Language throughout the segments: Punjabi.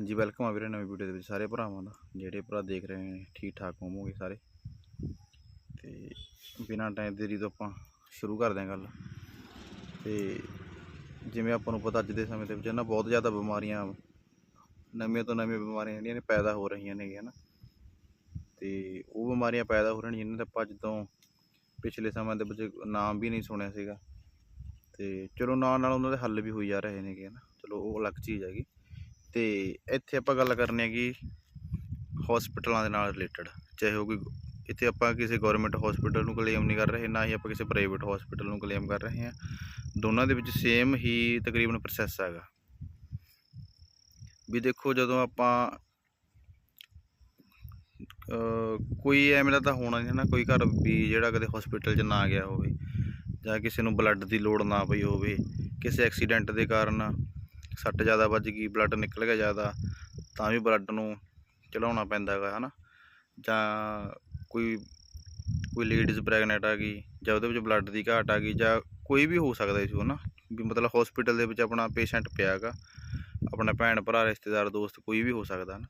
ਹਾਂਜੀ ਵੈਲਕਮ ਆ ਵੀਰੇ ਨਵੀਂ ਵੀਡੀਓ ਦੇ ਵਿੱਚ ਸਾਰੇ ਭਰਾਵਾਂ ਦਾ, ਜਿਹੜੇ ਭਰਾ ਦੇਖ ਰਹੇ ਨੇ ਠੀਕ ਠਾਕ ਹੋਵੋਗੇ ਸਾਰੇ? ਤੇ ਬਿਨਾਂ ਟਾਈਮ ਦੇਰੀ ਤੋਂ ਆਪਾਂ ਸ਼ੁਰੂ ਕਰਦੇ ਹਾਂ ਗੱਲ, ਤੇ ਜਿਵੇਂ ਆਪਾਂ ਨੂੰ ਪਤਾ ਅੱਜ ਦੇ ਸਮੇਂ ਦੇ ਵਿੱਚ ਨਾ ਬਹੁਤ ਜ਼ਿਆਦਾ ਬਿਮਾਰੀਆਂ, ਨਵੀਆਂ ਤੋਂ ਨਵੀਆਂ ਬਿਮਾਰੀਆਂ ਜਿਹੜੀਆਂ ਨੇ ਪੈਦਾ ਹੋ ਰਹੀਆਂ ਨੇ ਨਾ ਤੇ ਉਹ ਬਿਮਾਰੀਆਂ ਪੈਦਾ ਹੋ ਰਹੀਆਂ ਜਿਨ੍ਹਾਂ ਦਾ ਆਪਾਂ ਜਦੋਂ ਪਿਛਲੇ ਸਮੇਂ ਦੇ ਵਿੱਚ ਨਾਮ ਵੀ ਨਹੀਂ ਸੁਣਿਆ ਸੀਗਾ, ਤੇ ਚਲੋ ਨਾਲ ਨਾਲ ਉਹਨਾਂ ਦੇ ਹੱਲ ਵੀ ਹੋਈ ਜਾ ਰਹੇ ਨੇਗੇ ਨਾ ਚਲੋ ਉਹ ਅਲੱਗ ਚੀਜ਼ ਹੈਗੀ। ਤੇ ਇੱਥੇ ਆਪਾਂ ਗੱਲ ਕਰਨੀ ਹੈਗੀ ਹਸਪੀਟਲਾਂ ਦੇ ਨਾਲ ਰਿਲੇਟਡ ਚਾਹੇ ਉਹ ਕੋਈ ਇੱਥੇ ਆਪਾਂ ਕਿਸੇ ਗਵਰਨਮੈਂਟ ਹਸਪੀਟਲ ਨੂੰ ਕਲੇਮ ਨਹੀਂ ਕਰ ਰਹੇ, ਨਾ ਹੀ ਆਪਾਂ ਕਿਸੇ ਪ੍ਰਾਈਵੇਟ ਹਸਪੀਟਲ ਨੂੰ ਕਲੇਮ ਕਰ ਰਹੇ ਹਾਂ। ਦੋਨਾਂ ਦੇ ਵਿੱਚ ਸੇਮ ਹੀ ਤਕਰੀਬਨ ਪ੍ਰੋਸੈਸ ਹੈਗਾ। ਵੀ ਦੇਖੋ ਜਦੋਂ ਆਪਾਂ ਕੋਈ ਐਵੇਂ ਦਾ ਤਾਂ ਹੋਣਾ ਨਹੀਂ ਹੈ ਨਾ, ਕੋਈ ਘਰ ਵੀ ਜਿਹੜਾ ਕਦੇ ਹਸਪੀਟਲ 'ਚ ਨਾ ਗਿਆ ਹੋਵੇ, ਜਾਂ ਕਿਸੇ ਨੂੰ ਬਲੱਡ ਦੀ ਲੋੜ ਨਾ ਪਈ ਹੋਵੇ, ਕਿਸੇ ਐਕਸੀਡੈਂਟ ਦੇ ਕਾਰਨ ਸੱਟ ਜ਼ਿਆਦਾ ਵੱਜ ਗਈ ਬਲੱਡ ਨਿਕਲ ਗਿਆ ਜ਼ਿਆਦਾ, ਤਾਂ ਵੀ ਬਲੱਡ ਨੂੰ ਚੜਾਉਣਾ ਪੈਂਦਾ ਹੈਗਾ, ਹਨਾ? ਜਾਂ ਕੋਈ ਕੋਈ ਲੇਡੀਜ਼ ਪ੍ਰੈਗਨੈਂਟ ਆ ਗਈ, ਜਾਂ ਉਹਦੇ ਵਿੱਚ ਬਲੱਡ ਦੀ ਘਾਟ ਆ ਗਈ, ਜਾਂ ਕੋਈ ਵੀ ਹੋ ਸਕਦਾ ਇਸ ਨਾ ਵੀ ਮਤਲਬ ਹਸਪੀਟਲ ਦੇ ਵਿੱਚ ਆਪਣਾ ਪੇਸ਼ੈਂਟ ਪਿਆ ਹੈਗਾ, ਆਪਣਾ ਭੈਣ ਭਰਾ, ਰਿਸ਼ਤੇਦਾਰ, ਦੋਸਤ, ਕੋਈ ਵੀ ਹੋ ਸਕਦਾ ਨਾ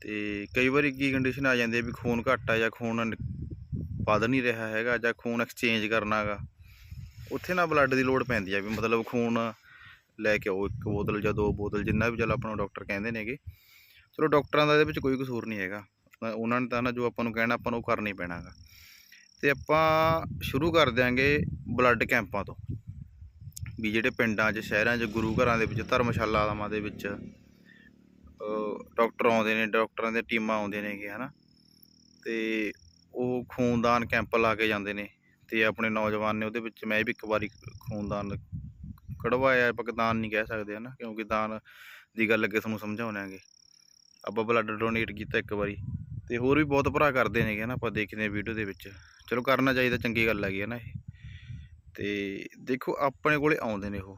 ਤੇ ਕਈ ਵਾਰੀ ਕੀ ਕੰਡੀਸ਼ਨ ਆ ਜਾਂਦੀ ਹੈ ਵੀ ਖੂਨ ਘੱਟ ਆ ਜਾਂ ਖੂਨ ਨ- ਵੱਧ ਨਹੀਂ ਰਿਹਾ ਹੈਗਾ ਜਾਂ ਖੂਨ ਐਕਸਚੇਂਜ ਕਰਨਾ ਹੈਗਾ, ਉੱਥੇ ਨਾ ਬਲੱਡ ਦੀ ਲੋੜ ਪੈਂਦੀ ਆ ਵੀ ਮਤਲਬ ਖੂਨ ਲੈ ਕੇ ਆਓ ਇੱਕ ਬੋਤਲ ਜਾਂ ਦੋ ਬੋਤਲ ਜਿੰਨਾ ਵੀ ਚੱਲ ਆਪਾਂ ਨੂੰ ਡਾਕਟਰ ਕਹਿੰਦੇ ਨੇਗੇ ਚਲੋ ਡਾਕਟਰਾਂ ਦਾ ਇਹਦੇ ਵਿੱਚ ਕੋਈ ਕਸੂਰ ਨਹੀਂ ਹੈਗਾ। ਉਹਨਾਂ ਨੇ ਤਾਂ ਨਾ ਜੋ ਆਪਾਂ ਨੂੰ ਕਹਿਣਾ ਆਪਾਂ ਨੂੰ ਉਹ ਕਰਨਾ ਹੀ ਪੈਣਾ ਹੈਗਾ। ਤੇ ਆਪਾਂ ਸ਼ੁਰੂ ਕਰ ਦਿਆਂਗੇ ਬਲੱਡ ਕੈਂਪਾਂ ਤੋਂ। ਵੀ ਜਿਹੜੇ ਪਿੰਡਾਂ 'ਚ ਸ਼ਹਿਰਾਂ 'ਚ ਗੁਰੂ ਘਰਾਂ ਦੇ ਵਿੱਚ ਧਰਮਸ਼ਾਲਾਵਾਂ ਦੇ ਵਿੱਚ ਅ, ਡਾਕਟਰ ਆਉਂਦੇ ਨੇ ਡਾਕਟਰਾਂ ਦੀਆਂ ਟੀਮਾਂ ਆਉਂਦੀਆਂ ਨੇਗੇ ਹਨਾ। ਤੇ ਉਹ ਖੂਨਦਾਨ ਕੈਂਪ ਲਾ ਕੇ ਜਾਂਦੇ ਨੇ। ਤੇ ਆਪਣੇ ਨੌਜਵਾਨ ਨੇ ਉਹਦੇ ਵਿੱਚ ਮੈਂ ਵੀ ਇੱਕ ਵਾਰੀ ਖੂਨਦਾਨ ਕਢਵਾਇਆ ਆਪਾਂ ਦਾਨ ਨਹੀਂ ਕਹਿ ਸਕਦੇ ਹਨਾ, ਕਿਉਂਕਿ ਦਾਨ ਦੀ ਗੱਲ ਅੱਗੇ ਤੁਹਾਨੂੰ ਸਮਝਾਉਣਾਂਗੇ ਆਪਾਂ ਬਲੱਡ ਡੋਨੇਟ ਕੀਤਾ ਇੱਕ ਵਾਰੀ, ਤੇ ਹੋਰ ਵੀ ਬਹੁਤ ਭਰਾ ਕਰਦੇ ਨੇਗੇ ਨਾ ਆਪਾਂ ਦੇਖਦੇ ਹਾਂ ਵੀਡੀਓ ਦੇ ਵਿੱਚ। ਚਲੋ ਕਰਨਾ ਚਾਹੀਦਾ, ਚੰਗੀ ਗੱਲ ਹੈਗੀ ਹੈ ਨਾ ਇਹ। ਤੇ ਦੇਖੋ, ਆਪਣੇ ਕੋਲੇ ਆਉਂਦੇ ਨੇ ਉਹ।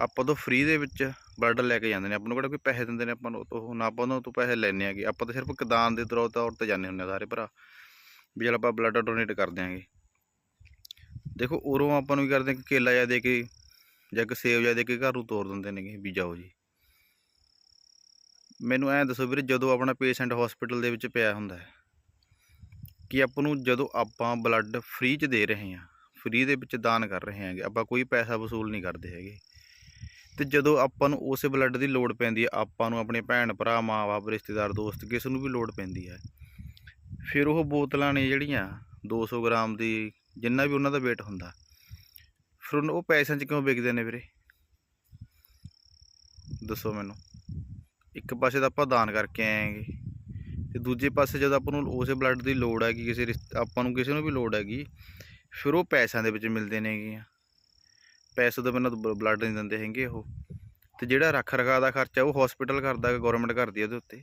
ਆਪਾਂ ਤੋਂ ਫ੍ਰੀ ਦੇ ਵਿੱਚ ਬਲੱਡ ਲੈ ਕੇ ਜਾਂਦੇ ਨੇ, ਆਪਾਂ ਨੂੰ ਕਿਹੜਾ ਕੋਈ ਪੈਸੇ ਦਿੰਦੇ ਨੇ ਆਪਾਂ ਨੂੰ ਉਹ, ਨਾ ਆਪਾਂ ਉਹਨਾਂ ਤੋਂ ਪੈਸੇ ਲੈਣੇ ਆਗੇ ਆਪਾਂ ਤਾਂ ਸਿਰਫ ਇੱਕ ਦਾਨ ਦੇ ਤੌਰ ਤੌਰ ਤੇ ਜਾਂਦੇ ਹੁੰਦੇ ਆ ਸਾਰੇ ਭਰਾ। ਵੀ ਚਲ ਆਪਾਂ ਬਲੱਡ ਡੋਨੇਟ ਕਰ ਦਿਆਂਗੇ ਦੇਖੋ, ਉਰੋਂ ਆਪਾਂ ਨੂੰ ਕੀ ਕਰਦੇ ਆ ਕੇਲਾ ਜਿਹਾ ਦੇ ਕੇ ਜਾਂ ਕਿ ਸੇਬ ਜਿਹਾ ਦੇ ਕੇ ਘਰ ਨੂੰ ਤੋਰ ਦਿੰਦੇ ਨੇਗੇ ਵੀ ਜਾਓ ਜੀ। ਮੈਨੂੰ ਐਂ ਦੱਸੋ ਵੀਰੇ, ਜਦੋਂ ਆਪਣਾ ਪੇਸ਼ੈਂਟ ਹਸਪੀਟਲ ਦੇ ਵਿੱਚ ਪਿਆ ਹੁੰਦਾ ਹੈ, ਕਿ ਆਪਾਂ ਨੂੰ ਜਦੋਂ ਆਪਾਂ ਬਲੱਡ ਫ੍ਰੀ 'ਚ ਦੇ ਰਹੇ ਹਾਂ ਫ੍ਰੀ ਦੇ ਵਿੱਚ ਦਾਨ ਕਰ ਰਹੇ ਹਾਂਗੇ, ਆਪਾਂ ਕੋਈ ਪੈਸਾ ਵਸੂਲ ਨਹੀਂ ਕਰਦੇ ਹੈਗੇ, ਤੇ ਜਦੋਂ ਆਪਾਂ ਨੂੰ ਉਸੇ ਬਲੱਡ ਦੀ ਲੋੜ ਪੈਂਦੀ ਹੈ, ਆਪਾਂ ਨੂੰ ਆਪਣੇ ਭੈਣ ਭਰਾ, ਮਾਂ-ਬਾਪ, ਰਿਸ਼ਤੇਦਾਰ, ਦੋਸਤ ਕਿਸ ਨੂੰ ਵੀ ਲੋੜ ਪੈਂਦੀ ਹੈ, ਫਿਰ ਉਹ ਬੋਤਲਾਂ ਨੇ ਜਿਹੜੀਆਂ 200 ਗ੍ਰਾਮ ਦੀ, ਜਿੰਨਾ ਵੀ ਉਹਨਾਂ ਦਾ weight ਹੁੰਦਾ ਫਿਰ ਉਹਨੂੰ- ਉਹ ਪੈਸਿਆਂ 'ਚ ਕਿਉਂ ਵਿਕਦੇ ਨੇ ਵੀਰੇ? ਦੱਸੋ ਮੈਨੂੰ। ਇੱਕ ਪਾਸੇ ਤਾਂ ਆਪਾਂ ਦਾਨ ਕਰਕੇ ਆਏਗੇ ਹੈਗੇ, ਤੇ ਦੂਜੇ ਪਾਸੇ ਜਦੋਂ ਆਪਾਂ ਨੂੰ ਉਸੇ ਬਲੱਡ ਦੀ ਲੋੜ ਹੈਗੀ, ਕਿਸੇ ਰਿਸ਼ਤ- ਆਪਾਂ ਨੂੰ ਕਿਸੇ ਨੂੰ ਵੀ ਲੋੜ ਹੈਗੀ, ਫਿਰ ਉਹ ਪੈਸਿਆਂ ਦੇ ਵਿੱਚ ਮਿਲਦੇ ਨੇਗੇ ਪੈਸੇ ਤੋਂ ਬਿਨਾਂ ਬਲੱਡ ਨਹੀਂ ਦਿੰਦੇ ਹੈਗੇ ਉਹ। ਤੇ ਜਿਹੜਾ ਰੱਖ ਰਖਾ ਦਾ ਖਰਚਾ, ਉਹ ਹਸਪੀਟਲ ਕਰਦਾ ਗਵਰਨਮੈਂਟ ਕਰਦੀ ਹੈ ਉਹਦੇ ਉੱਤੇ।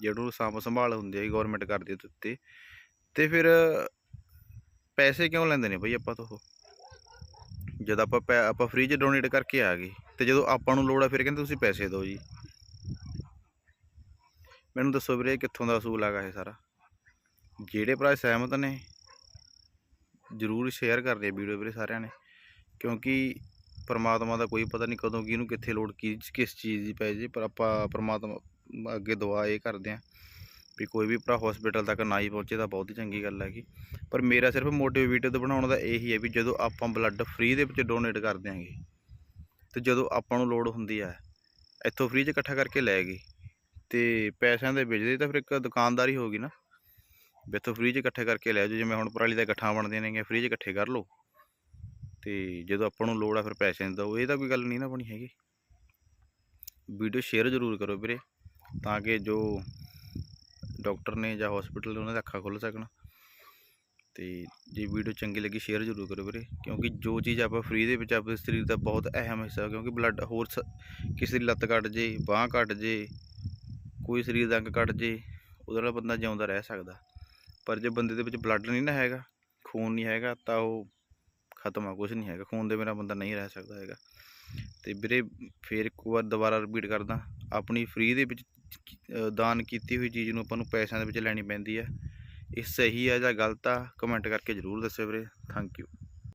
ਜਿਹੜੂ ਸਾਂਭ ਸੰਭਾਲ ਹੁੰਦੀ ਹੈ ਗਵਰਨਮੈਂਟ ਕਰਦੀ ਹੈ ਉਹਦੇ ਉੱਤੇ। ਤੇ ਫਿਰ ਪੈਸੇ ਕਿਉਂ ਲੈਂਦੇ ਨੇ ਬਈ ਆਪਾਂ ਤੋਂ ਉਹ? ਜਦ ਆਪਾਂ ਪੈ- ਆਪਾਂ ਫ੍ਰੀ 'ਚ ਡੋਨੇਟ ਕਰਕੇ ਆ ਗਏ ਤੇ ਜਦੋਂ ਆਪਾਂ ਨੂੰ ਲੋੜ ਆ ਫਿਰ ਕਹਿੰਦੇ ਤੁਸੀਂ ਪੈਸੇ ਦਿਓ ਜੀ। ਮੈਨੂੰ ਦੱਸੋ ਵੀਰੇ ਇਹ ਕਿੱਥੋਂ ਦਾ ਅਸੂਲ ਹੈਗਾ ਇਹ ਸਾਰਾ? ਜਿਹੜੇ ਭਰਾ ਸਹਿਮਤ ਨੇ, ਜਰੂਰ ਸ਼ੇਅਰ ਕਰਦੇ ਦਿਓ ਵੀਡੀਓ ਵੀਰੇ ਸਾਰਿਆਂ ਨੇ। ਕਿਉਂਕਿ ਪਰਮਾਤਮਾ ਦਾ ਕੋਈ ਪਤਾ ਨਹੀਂ ਕਦੋਂ ਕਿਹਨੂੰ ਕਿੱਥੇ ਲੋੜ, ਕੀ ਕਿਸ ਚੀਜ਼ ਦੀ ਪੈ ਜੇ, ਪਰ ਆਪਾਂ ਪਰਮਾਤਮਾ ਅੱਗੇ ਦੁਆ ਇਹ ਕਰਦੇ ਆਂ ਵੀ ਕੋਈ ਵੀ ਭਰਾ ਹਸਪੀਟਲ ਤੱਕ ਨਾ ਹੀ ਪਹੁੰਚੇ ਤਾਂ ਬਹੁਤ ਹੀ ਚੰਗੀ ਗੱਲ ਹੈਗੀ। ਪਰ ਮੇਰਾ ਸਿਰਫ ਮੋਟਿਵ ਵੀਡੀਓ ਬਣਾਉਣ ਦਾ ਇਹੀ ਹੈ ਵੀ ਜਦੋਂ ਆਪਾਂ ਬਲੱਡ ਫ੍ਰੀ ਦੇ ਵਿੱਚ ਡੋਨੇਟ ਕਰ ਦਿਆਂਗੇ ਤੇ ਜਦੋਂ ਆਪਾਂ ਨੂੰ ਲੋੜ ਹੁੰਦੀ ਹੈ, ਇੱਥੋਂ ਫ੍ਰੀ 'ਚ ਇਕੱਠਾ ਕਰਕੇ ਲੈ ਗਏ, ਤੇ ਪੈਸਿਆਂ ਦੇ ਵੇਚਦੇ ਤਾਂ ਫਿਰ ਇੱਕ ਦੁਕਾਨਦਾਰੀ ਹੋ ਗਈ ਨਾ। ਵੀ ਇੱਥੋਂ ਫ੍ਰੀ 'ਚ ਇਕੱਠੇ ਕਰਕੇ ਲੈ ਜਾਓ, ਜਿਵੇਂ ਹੁਣ ਪਰਾਲੀ ਦਾ ਇਕੱਠਾ ਬਣਦੇ ਨੇਗੇ ਫ੍ਰੀ 'ਚ ਇਕੱਠੇ ਕਰ ਲਓ। ਤੇ ਜਦੋਂ ਆਪਾਂ ਨੂੰ ਲੋੜ ਆ ਫਿਰ ਪੈਸੇ ਨਹੀਂ ਦਿਓ ਇਹ ਤਾਂ ਕੋਈ ਗੱਲ ਨਹੀਂ ਨਾ ਬਣੀ ਹੈਗੀ। ਵੀਡੀਓ ਸ਼ੇਅਰ ਜ਼ਰੂਰ ਕਰੋ ਵੀਰੇ, ਤਾਂ ਕਿ ਜੋ ਡਾਕਟਰ ਨੇ ਜਾਂ ਹਸਪੀਟਲ ਉਹਨਾਂ ਦਾ ਅੱਖਾਂ ਖੁੱਲ੍ਹ ਸਕਣ। ਤੇ ਜੇ ਵੀਡੀਓ ਚੰਗੀ ਲੱਗੀ ਸ਼ੇਅਰ ਜ਼ਰੂਰ ਕਰੋ ਵੀਰੇ। ਕਿਉਂਕਿ ਜੋ ਚੀਜ਼ ਆਪਾਂ ਫ੍ਰੀ ਦੇ ਵਿੱਚ ਆਪਣੇ ਸਰੀਰ ਦਾ ਬਹੁਤ ਅਹਿਮ ਹਿੱਸਾ, ਕਿਉਂਕਿ ਬਲੱਡ ਹੋਰ ਸ- ਕਿਸੇ ਦੀ ਲੱਤ ਕੱਟ ਜੇ, ਬਾਂਹ ਕੱਟ ਜੇ, ਕੋਈ ਸਰੀਰ ਦਾ ਅੰਗ ਕੱਟ ਜੇ, ਉਹਦੇ ਨਾਲ ਬੰਦਾ ਜਿਉਂਦਾ ਰਹਿ ਸਕਦਾ। ਪਰ ਜੇ ਬੰਦੇ ਦੇ ਵਿੱਚ ਬਲੱਡ ਨਹੀਂ ਨਾ ਹੈਗਾ, ਖੂਨ ਨਹੀਂ ਹੈਗਾ, ਤਾਂ ਉਹ ਖਤਮ ਆ ਕੁਝ ਨਹੀਂ ਹੈਗਾ। ਖੂਨ ਦੇ ਬਿਨਾਂ ਬੰਦਾ ਨਹੀਂ ਰਹਿ ਸਕਦਾ ਹੈਗਾ। ਤੇ ਵੀਰੇ, ਫੇਰ ਇੱਕ ਵਾਰ ਦੁਬਾਰਾ ਰਿਪੀਟ ਕਰਦਾ। ਆਪਣੀ ਫ੍ਰੀ ਦੇ ਵਿੱਚ ਦਾਨ ਕੀਤੀ ਹੋਈ ਚੀਜ਼ ਨੂੰ ਆਪਾਂ ਨੂੰ ਪੈਸਿਆਂ ਦੇ ਵਿੱਚ ਲੈਣੀ ਪੈਂਦੀ ਹੈ ਇਹ ਸਹੀ ਆ ਜਾਂ ਗਲਤ ਆ ਕਮੈਂਟ ਕਰਕੇ ਜ਼ਰੂਰ ਦੱਸਿਓ ਵੀਰੇ। Thank you